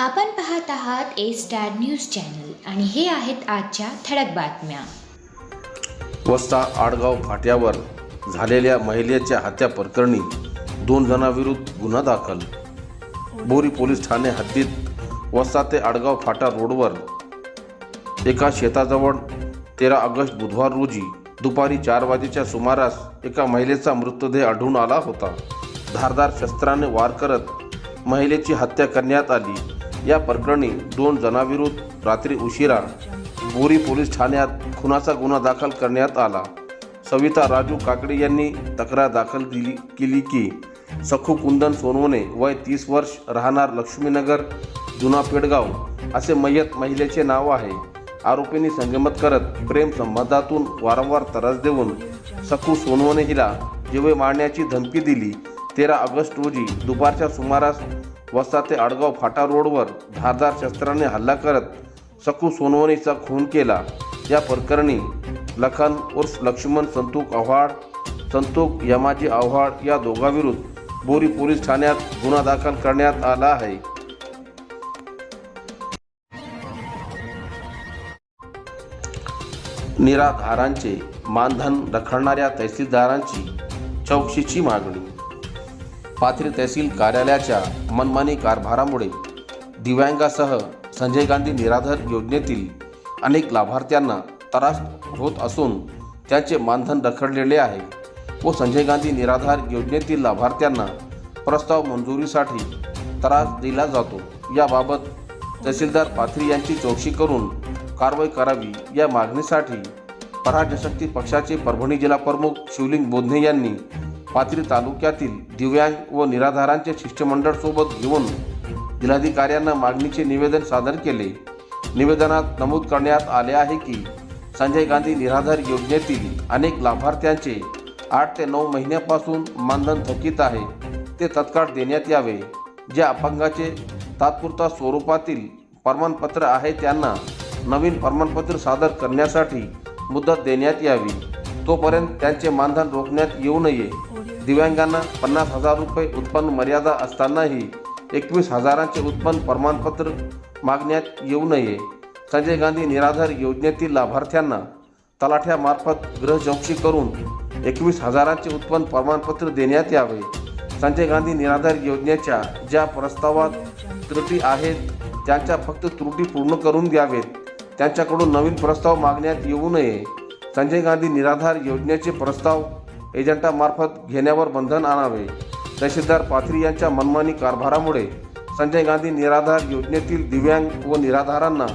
आपण पाहत आहात ए स्टार न्यूज चॅनल आणि हे आहेत आजच्या ठळक बातम्या. वस्ता आडगाव फाट्यावर झालेल्या महिलेच्या हत्या प्रकरणी दोन जणांविरुद्ध गुन्हा दाखल. बोरी पोलीस ठाणे हद्दीत वस्ता ते आडगाव फाटा रोडवर एका शेताजवळ तेरा ऑगस्ट बुधवार रोजी दुपारी चार वाजेच्या सुमारास एका महिलेचा मृतदेह आढळून आला होता. धारदार शस्त्राने वार करत महिलेची हत्या करण्यात आली. या प्रकरणी दोन जणांविरुद्ध रात्री उशिरा बोरी पोलीस ठाण्यात खुनाचा गुन्हा दाखल करण्यात आला. सविता राजू काकडे यांनी तक्रार दाखल दिली केली की सखू कुंदन सोनवणे वय तीस वर्ष राहणार लक्ष्मीनगर जुना पेडगाव असे मयत महिलेचे नाव आहे. आरोपींनी संगमत करत प्रेम संबंधातून वारंवार त्रास देऊन सखू सोनवणे हिला जीवे मारण्याची धमकी दिली तेरा ऑगस्ट रोजी दुपारच्या सुमारास वस्ता ते आडगाव फाटा रोडवर धारदार शस्त्राने हल्ला करत सकू सोनवणीचा खून केला. या प्रकरणी लखन उर्फ लक्ष्मण संतोष आव्हाड संतोष यमाजी आव्हाड या दोघांविरुद्ध बोरी पोलीस ठाण्यात गुन्हा दाखल करण्यात आला आहे. निराधारांचे मानधन रखडणाऱ्या तहसीलदारांची चौकशीची मागणी पाथरी तहसील कार्यालयाच्या मनमानी कारभारामुळे दिव्यांगासह संजय गांधी निराधार योजनेतील अनेक लाभार्थ्यांना त्रास होत असून त्यांचे मानधन रखडलेले आहे व संजय गांधी निराधार योजनेतील लाभार्थ्यांना प्रस्ताव मंजुरीसाठी त्रास दिला जातो. याबाबत तहसीलदार पाथरी यांची चौकशी करून कारवाई करावी या मागणीसाठी पराजशक्ती पक्षाचे परभणी जिल्हा प्रमुख शिवलिंग बोधने यांनी पाथरी तालुक्यातील दिव्यांग व निराधारांचे शिष्टमंडळ सोबत घेऊन जिल्हाधिकाऱ्यांना मागणीचे निवेदन सादर केले. निवेदनात नमूद करण्यात आले आहे की संजय गांधी निराधार योजनेतील अनेक लाभार्थ्यांचे आठ ते नऊ महिन्यापासून मानधन थकीत आहे. ते तत्काळ देण्यात यावे. ज्या अपंगाचे तात्पुरता स्वरूपातील प्रमाणपत्र आहे त्यांना नवीन प्रमाणपत्र सादर करण्यासाठी मुदत देण्यात यावी. तोपर्यंत त्यांचे मानधन रोखण्यात येऊ नये. दिव्यांगांना पन्नास हजार रुपये उत्पन्न मर्यादा असतानाही एकवीस हजारांचे उत्पन्न प्रमाणपत्र मागण्यात येऊ नये. संजय गांधी निराधार योजनेतील लाभार्थ्यांना तलाठ्यामार्फत गृहचौकशी करून एकवीस हजारांचे उत्पन्न प्रमाणपत्र देण्यात यावे. संजय गांधी निराधार योजनेच्या ज्या प्रस्तावात त्रुटी आहेत त्यांच्या फक्त त्रुटी पूर्ण करून द्यावेत. त्यांच्याकडून नवीन प्रस्ताव मागण्यात येऊ नये. संजय गांधी निराधार योजनेचे प्रस्ताव एजंटामार्फत घेण्यावर बंधन आणावे. तहसीलदार पाथरी यांच्या मनमानी कारभारामुळे संजय गांधी निराधार योजनेतील दिव्यांग व निराधारांना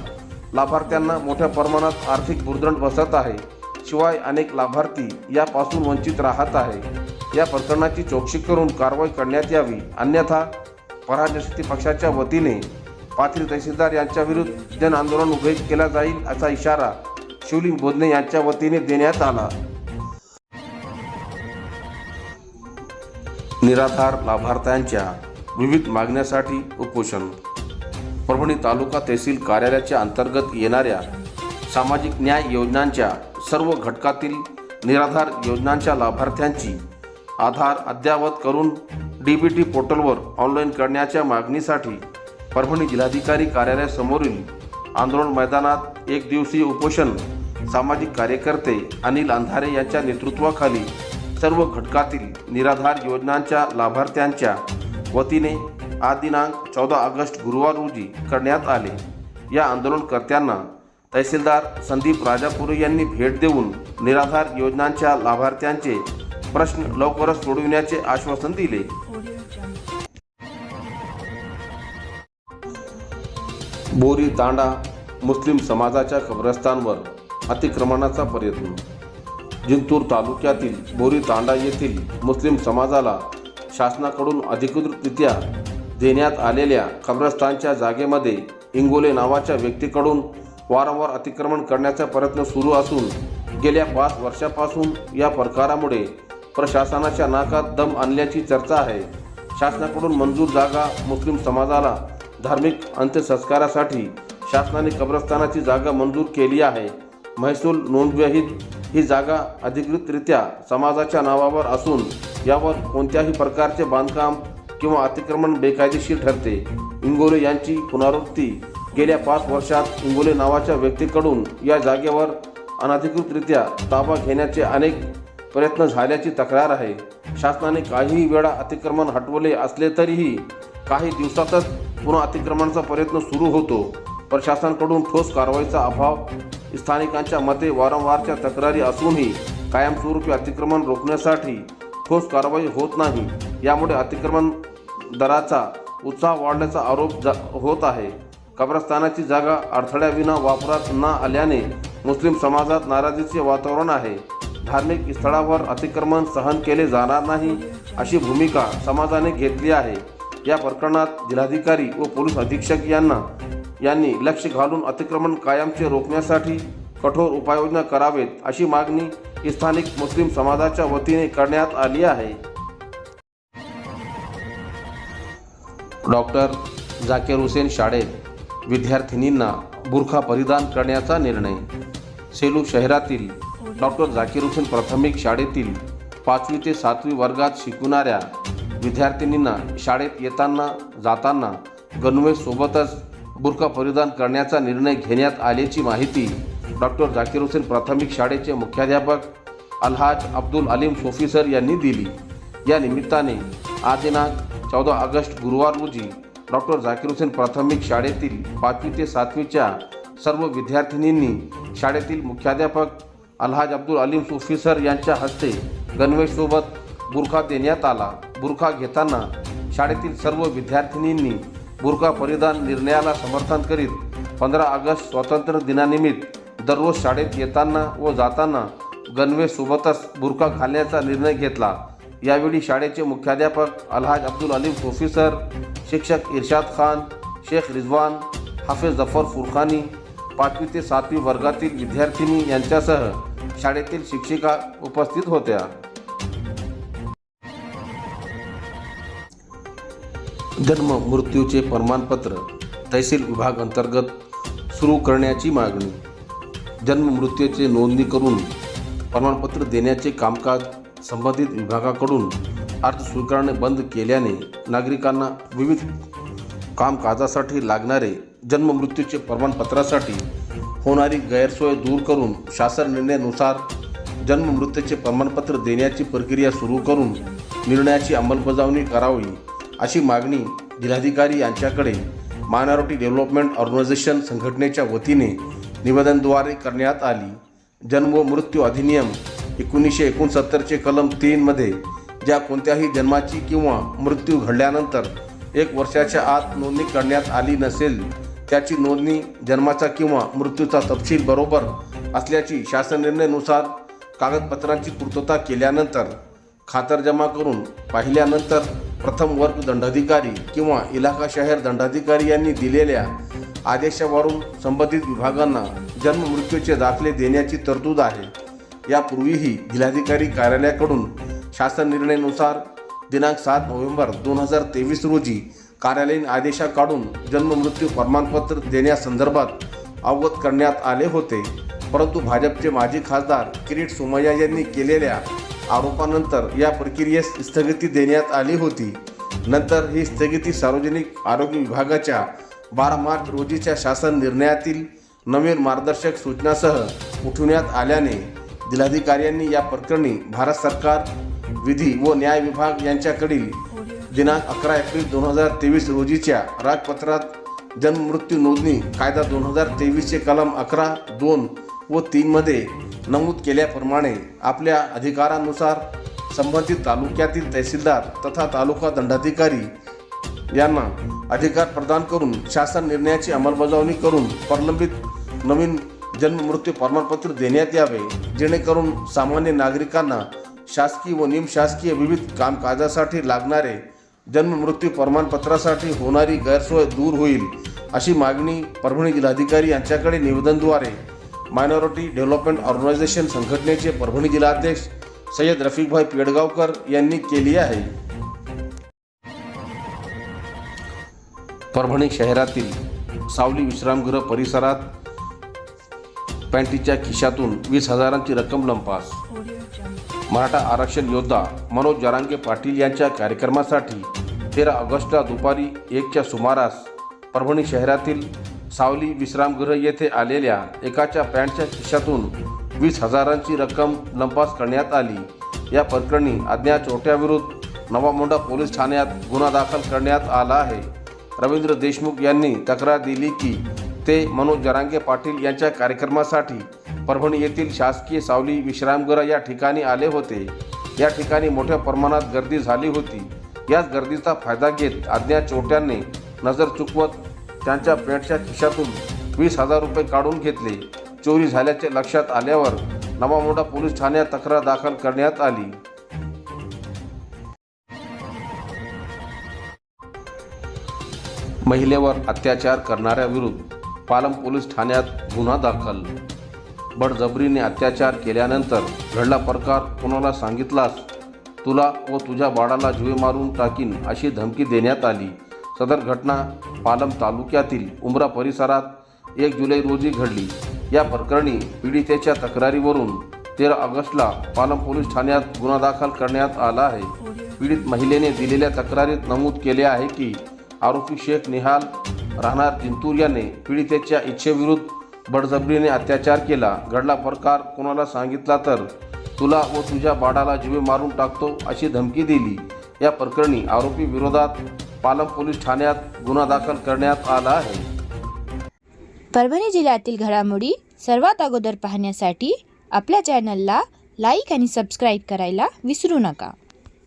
लाभार्थ्यांना मोठ्या प्रमाणात आर्थिक बुरदंड बसत आहे. शिवाय अनेक लाभार्थी यापासून वंचित राहत आहे. या प्रकरणाची चौकशी करून कारवाई करण्यात यावी. अन्यथा पराजशक्ती पक्षाच्या वतीने पाथरी तहसीलदार यांच्या विरुद्ध जन आंदोलन उभे केला जाईल असा इशारा शिवलिंग बोधने यांच्या वतीने देण्यात आला. निराधार लाभार्थ्यांच्या विविध मागण्यासाठी उपोषण. परभणी तालुका तहसील कार्यालयाच्या अंतर्गत येणाऱ्या सामाजिक न्याय योजनांच्या सर्व घटकातील निराधार योजनांच्या लाभार्थ्यांची आधार अद्ययावत करून डी बी टी पोर्टलवर ऑनलाईन करण्याच्या मागणीसाठी परभणी जिल्हाधिकारी कार्यालयासमोरील आंदोलन मैदानात एक दिवसीय उपोषण सामाजिक कार्यकर्ते अनिल अंधारे यांच्या नेतृत्वाखाली सर्व घटकातील निराधार योजनांच्या लाभार्थ्यांच्या वतीने आज दिनांक चौदा ऑगस्ट गुरुवार रोजी करण्यात आले. या आंदोलनकर्त्यांना तहसीलदार संदीप राजापुरे यांनी भेट देऊन निराधार योजनांच्या लाभार्थ्यांचे प्रश्न लवकरच सोडविण्याचे आश्वासन दिले. बोरी तांडा मुस्लिम समाजाच्या कब्रस्तानवर अतिक्रमणाचा प्रयत्न. जिंतूर तालुक्यातील बोरी तांडा येथील मुस्लिम समाजाला शासनाकडून अधिकृतरित्या देण्यात आलेल्या कब्रस्तानच्या जागेमध्ये इंगोले नावाच्या व्यक्तीकडून वारंवार अतिक्रमण करण्याचा प्रयत्न सुरू असून गेल्या पाच वर्षापासून या प्रकारामुळे प्रशासनाच्या नाकात दम आणल्याची चर्चा आहे. शासनाकडून मंजूर जागा मुस्लिम समाजाला धार्मिक अंत्यसंस्कारासाठी शासनाने कब्रस्तानाची जागा मंजूर केली आहे. महसूल नोंदविहीत ही जागा अधिकृतरित्या समाजाच्या नावावर असून यावर कोणत्याही प्रकारचे बांधकाम किंवा अतिक्रमण बेकायदेशीर ठरते. इंगोले यांची पुनरावृत्ती गेल्या पाच वर्षात इंगोले नावाच्या व्यक्तीकडून या जागेवर अनधिकृतरित्या ताबा घेण्याचे अनेक प्रयत्न झाल्याची तक्रार आहे. शासनाने काही वेळा अतिक्रमण हटवले असले तरीही काही दिवसातच पुन्हा अतिक्रमणाचा प्रयत्न सुरू होतो. प्रशासनाकडून ठोस कारवाईचा अभाव स्थानिकांच्या मते वारंवारच्या तक्रारी असूनही कायमस्वरूपी अतिक्रमण रोखण्यासाठी ठोस कारवाई होत नाही. यामुळे अतिक्रमण दराचा उत्साह वाढल्याचा आरोप जा होत आहे. कब्रस्तानाची जागा अडथळ्याविना वापरात न आल्याने मुस्लिम समाजात नाराजीचे वातावरण आहे. धार्मिक स्थळावर अतिक्रमण सहन केले जाणार नाही अशी भूमिका समाजाने घेतली आहे. या प्रकरणात जिल्हाधिकारी व पोलीस अधीक्षक यांना यांनी लक्ष घालून अतिक्रमण कायमचे रोखण्यासाठी कठोर उपाययोजना करावेत अशी मागणी स्थानिक मुस्लिम समाजाच्या वतीने करण्यात आली आहे. डॉक्टर जाकीर हुसेन शाळेत विद्यार्थिनींना बुरखा परिधान करण्याचा निर्णय. सेलू शहरातील डॉक्टर झाकीर हुसेन प्राथमिक शाळेतील पाचवी ते सातवी वर्गात शिकवणाऱ्या विद्यार्थिनींना शाळेत येताना जाताना गणवेसोबतच बुरखा परिधान करण्याचा निर्णय घेण्यात आल्याची माहिती डॉक्टर झाकीर हुसेन प्राथमिक शाळेचे मुख्याध्यापक अल्हाज अब्दुल अलीम सोफी सर यांनी दिली. या निमित्ताने आज दिनांक चौदा ऑगस्ट गुरुवार रोजी डॉक्टर झाकीर हुसेन प्राथमिक शाळेतील पाचवी ते सातवीच्या सर्व विद्यार्थिनींनी शाळेतील मुख्याध्यापक अल्हाज अब्दुल अलीम सोफी सर यांच्या हस्ते गणवेशसोबत बुरखा देण्यात आला. बुरखा घेताना शाळेतील सर्व विद्यार्थिनींनी बुरखा परिधान निर्णयाला समर्थन करीत पंधरा ऑगस्ट स्वातंत्र्य दिनानिमित्त दररोज शाळेत येताना व जाताना गणवेशसोबतच बुरखा घालण्याचा निर्णय घेतला. यावेळी शाळेचे मुख्याध्यापक अलहाज अब्दुल अलीम सोफी सर शिक्षक इर्शाद खान शेख रिजवान हाफिज जफर फुरखानी पाचवी ते सातवी वर्गातील विद्यार्थिनी यांच्यासह शाळेतील शिक्षिका उपस्थित होत्या. जन्म मृत्यूचे प्रमाणपत्र तहसील विभाग अंतर्गत सुरू करण्याची मागणी जन्म मृत्यूचे नोंदणी करून प्रमाणपत्र देण्याचे कामकाज संबंधित विभागाकडून अर्ज स्वीकारणे बंद केल्याने नागरिकांना विविध कामकाजासाठी लागणारे जन्म मृत्यूचे प्रमाणपत्रासाठी होणारी गैरसोय दूर करून शासन निर्णयानुसार जन्म मृत्यूचे प्रमाणपत्र देण्याची प्रक्रिया सुरू करून निर्णयाची अंमलबजावणी करावी. अशी मागणी जिल्हाधिकारी यांच्याकडे मायनॉरिटी डेव्हलपमेंट ऑर्गनायझेशन संघटनेच्या वतीने निवेदनद्वारे करण्यात आली. जन्म व मृत्यू अधिनियम एकोणीसशे एकोणसत्तरचे कलम तीनमध्ये ज्या कोणत्याही जन्माची किंवा मृत्यू घडल्यानंतर एक वर्षाच्या आत नोंदणी करण्यात आली नसेल त्याची नोंदणी जन्माचा किंवा मृत्यूचा तपशील बरोबर असल्याची शासन निर्णयानुसार कागदपत्रांची पूर्तता केल्यानंतर खातरजमा करून पाहिल्यानंतर प्रथम वर्ग दंडाधिकारी किंवा इलाका शहर दंडाधिकारी यांनी दिलेल्या आदेशावरून संबंधित विभागांना जन्म मृत्यूचे दाखले देण्याची तरतूद आहे. यापूर्वीही जिल्हाधिकारी कार्यालयाकडून शासन निर्णयानुसार दिनांक सात नोव्हेंबर दोन हजार तेवीस रोजी कार्यालयीन आदेशा काढून जन्म मृत्यू प्रमाणपत्र देण्यासंदर्भात अवगत करण्यात आले होते. परंतु भाजपचे माजी खासदार किरीट सोमय्या यांनी केलेल्या आरोपानंतर या प्रक्रियेस स्थगिती देण्यात आली होती. नंतर ही स्थगिती सार्वजनिक आरोग्य विभागाच्या बारा मार्च रोजीच्या शासन निर्णयातील नवीन मार्गदर्शक सूचनासह उठवण्यात आल्याने जिल्हाधिकाऱ्यांनी या प्रकरणी भारत सरकार विधी व न्याय विभाग यांच्याकडील दिनांक अकरा एप्रिल दोन हजार तेवीस रोजीच्या राजपत्रात जन्ममृत्यू नोंदणी कायदा दोन हजार तेवीसचे कलम अकरा दोन व तीनमध्ये नमूद केल्याप्रमाणे आपल्या अधिकारानुसार संबंधित तालुक्यातील तहसीलदार तथा तालुका दंडाधिकारी यांना अधिकार प्रदान करून शासन निर्णयाची अंमलबजावणी करून प्रलंबित नवीन जन्म मृत्यू प्रमाणपत्र देण्यात यावे जेणेकरून सामान्य नागरिकांना शासकीय व निमशासकीय विविध कामकाजासाठी लागणारे जन्म मृत्यू प्रमाणपत्रासाठी होणारी गैरसोय दूर होईल अशी मागणी परभणी जिल्हाधिकारी यांच्याकडे निवेदनद्वारे मायनॉरिटी डेव्हलपमेंट ऑर्गनायझेशन संघटनेचे परभणी जिल्हाध्यक्ष सय्यद रफिकभाई पेडगावकर यांनी केली आहे. परभणी शहरातील सावली विश्रामगृह परिसरात पॅन्टीच्या खिशातून वीस हजारांची रक्कम लंपास. मराठा आरक्षण योद्धा मनोज जरांगे पाटील यांच्या कार्यक्रमासाठी तेरा ऑगस्टला दुपारी एकच्या सुमारास परभणी शहरातील सावली विश्रामगृह येथे आलेल्या एकाच्या पॅन्टच्या खिशातून वीस हजारांची रक्कम लंपास करण्यात आली. या प्रकरणी अज्ञात चोरट्याविरुद्ध नवामोंडा पोलीस ठाण्यात गुन्हा दाखल करण्यात आला आहे. रवींद्र देशमुख यांनी तक्रार दिली की ते मनोज जरांगे पाटील यांच्या कार्यक्रमासाठी परभणी येथील शासकीय सावली विश्रामगृह या ठिकाणी आले होते. या ठिकाणी मोठ्या प्रमाणात गर्दी झाली होती. याच गर्दीचा फायदा घेत अज्ञात चोरट्यांनी नजर चुकवत त्यांच्या पॅन्टच्या खिशातून वीस हजार रुपये काढून घेतले. चोरी झाल्याचे लक्षात आल्यावर नवामोंडा पोलीस ठाण्यात तक्रार दाखल करण्यात आली. महिलेवर अत्याचार करणाऱ्याविरुद्ध पालम पोलीस ठाण्यात गुन्हा दाखल. बडजबरीने अत्याचार केल्यानंतर घडला प्रकार कोणाला सांगितलास? तुला व तुझ्या बाळाला जीवे मारून टाकीन अशी धमकी देण्यात आली. सदर घटना पालम तालुक्यातील उमरा परिसरात एक जुलै रोजी घडली. या प्रकरणी पीडितेच्या तक्रारीवरून तेरा ऑगस्टला पालम पोलीस ठाण्यात गुन्हा दाखल करण्यात आला आहे. पीडित महिलेने दिलेल्या तक्रारीत नमूद केले आहे की आरोपी शेख निहाल राहणार जिंतूर याने पीडितेच्या इच्छेविरुद्ध बडजबरीने अत्याचार केला. घडला प्रकार कोणाला सांगितला तर तुला व तुझ्या बाळाला जीवे मारून टाकतो अशी धमकी दिली. या प्रकरणी आरोपी विरोधात पालम पोलीस ठाण्यात गुन्हा दाखल करण्यात आला आहे. परभणी जिल्ह्यातील घडामोडी सर्वात अगोदर पाहण्यासाठी आपल्या चॅनलला लाईक आणि सबस्क्राईब करायला विसरू नका.